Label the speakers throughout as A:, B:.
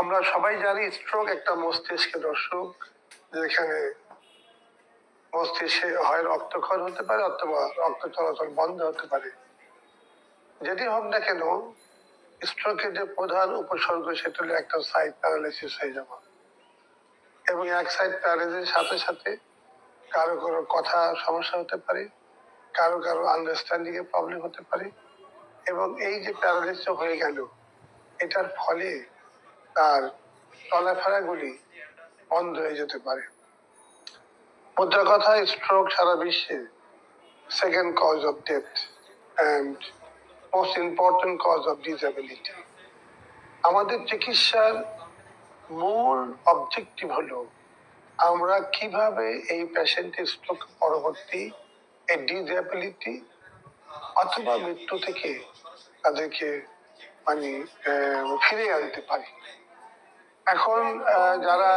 A: আমরা সবাই জানি স্ট্রোক একটা মস্তিষ্কের অসুখ যেখানে মস্তিষ্কে হয় রক্তক্ষরণ হতে পারে অথবা রক্ত চলাচল বন্ধ হতে পারে। যেটি হোক না কেন স্ট্রোকের যে প্রধান উপসর্গ সেটা হলো একটা সাইড প্যারালাইসিস হয়ে যাওয়া এবং এক সাইড প্যারালাইসিসের সাথে সাথে কারও কারও কথা সমস্যা হতে পারে, কারও কারও আন্ডারস্ট্যান্ডিং এর প্রবলেম হতে পারে এবং এই যে প্যারালাইসিস হয়ে গেল, এটার ফলে তার চলাফেরাগুলি বন্ধ হয়ে যেতে পারে। মুদ্রা কথা স্ট্রোক সারা বিশ্বে second cause of death and most important cause of disability আমাদের চিকিৎসার মূল অবজেক্টিভ হলো, আমরা কীভাবে এই পেশেন্টের স্ট্রোক পরবর্তী এই ডিসএবিলিটি অথবা মৃত্যু থেকে তাদেরকে মানে ফিরে আনতে পারি। এখন যারা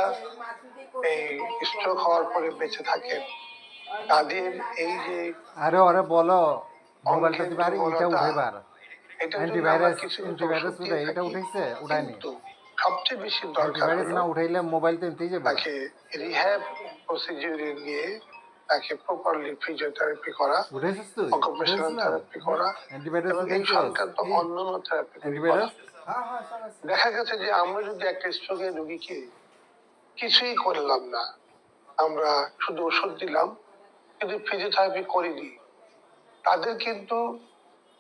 A: এই স্ট্রোক হওয়ার পরে বেঁচে থাকেন তাদের এই যে
B: আরে আরে বলো মোবাইলটা দিবা আর এটা উঠেবার
A: এটা
B: অ্যান্টিভাইরাস অ্যান্টিভাইরাস উঠাই এটা উঠাইছে? উঠায়নি।
A: কিন্তু সবচেয়ে বেশি দরকার
B: অ্যান্টিভাইরাস না উঠাইলে মোবাইল তো নিতেই যাবে
A: রিহ্যাব প্রসিডিউরে তাকে প্রপারলি ফিজিওথেরাপি করা অকুপেশনাল থেরাপি করা এবং এই
B: উঠাইছিস
A: সংক্রান্ত অন্যান্য থেরাপি দেখা গেছে যে আমরা যদি একটা স্ট্রোকের রোগীকে কিছুই করলাম না আমরা শুধু ওষুধ দিলাম কিন্তু ফিজিওথেরাপি করিনি তাদের কিন্তু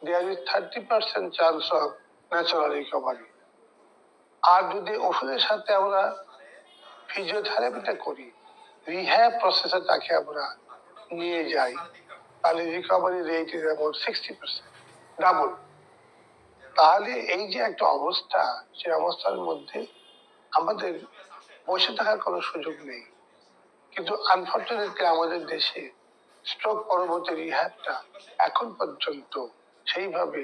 A: there is thirty percent chance of natural recovery আর যদি ওষুধের সাথে আমরা ফিজিওথেরাপিটা করি রিহ্যাব প্রসেসে তাকে আমরা নিয়ে যাই। তাহলে recovery rate is about sixty percent double তাহলে এই যে একটা অবস্থা অবস্থার মধ্যে আমাদের বসে থাকার কোনো সুযোগ নেই। কিন্তু আনফর্চুনেটলি আমাদের দেশে স্ট্রোক পরবর্তী রিহ্যাবটা এখন পর্যন্ত সেইভাবে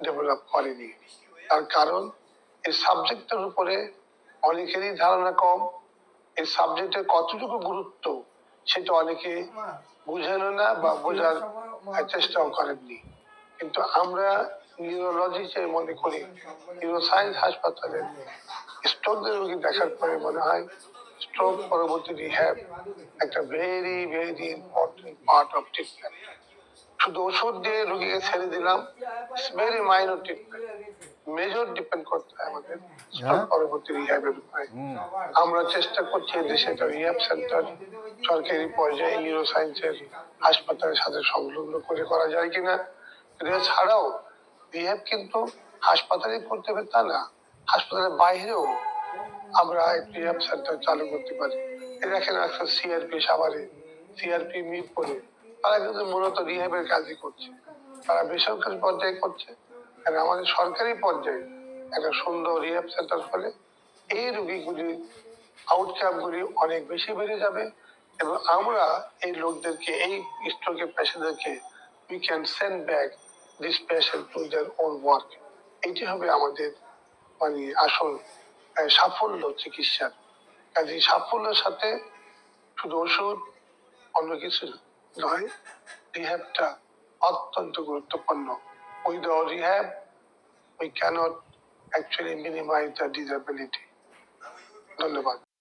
A: ডেভেলপ করেনি। তার কারণ এই সাবজেক্টের উপরে অনেকেরই ধারণা কম এই সাবজেক্টের কতটুকু গুরুত্ব সেটা অনেকে বুঝেন না বা বোঝার চেষ্টাও করেননি। কিন্তু আমরা নিউরোলজিতে মনে করি নিউরোসায়েন্স হাসপাতালে স্ট্রোকদের রোগী দেখার পরে মনে হয় স্ট্রোক পরবর্তী রিহ্যাব একটা very very important part of treatment শুধু ওষুধ দিয়ে রোগীকে ছেড়ে দিলাম very minor treatment major depend করতে হয় আমাদের।
B: হ্যাঁ।
A: পরবর্তী রিহ্যাবের উপরে আমরা চেষ্টা করছি দেশে একটা রিহ্যাব সেন্টার সরকারি পর্যায়ে নিউরো সায়েন্সের হাসপাতালের সাথে সংলগ্ন করে করা যায় কিনা। এটা ছাড়াও রিহ্যাব কিন্তু হাসপাতালে করতে হবে তা না। হাসপাতালের বাইরেও আমরা রিহ্যাব সেন্টার চালু করতে পারি। দেখেন একটা সিআরপি সাভারে সিআরপি মিরপুরে। তারা কিন্তু মূলত রিহ্যাবের কাজই করছে। তারা বেসরকারি পর্যায়ে করছে। আর আমাদের সরকারি পর্যায়ে একটা সুন্দর রিহ্যাব সেন্টার হলে এই রোগীগুলির আউটকামগুলি অনেক বেশি বেড়ে যাবে এবং আমরা এই লোকদেরকে, এই স্ট্রোকের পেশেন্টদেরকে we can send back this patient to their own work এটি হবে আমাদের মানে আসল সাফল্য চিকিৎসার। কাজে সাফল্যের সাথে শুধু ওষুধ, অন্য কিছু নয় রিহ্যাবটা অত্যন্ত গুরুত্বপূর্ণ। With our rehab, we cannot actually minimize the disability. धन्यवाद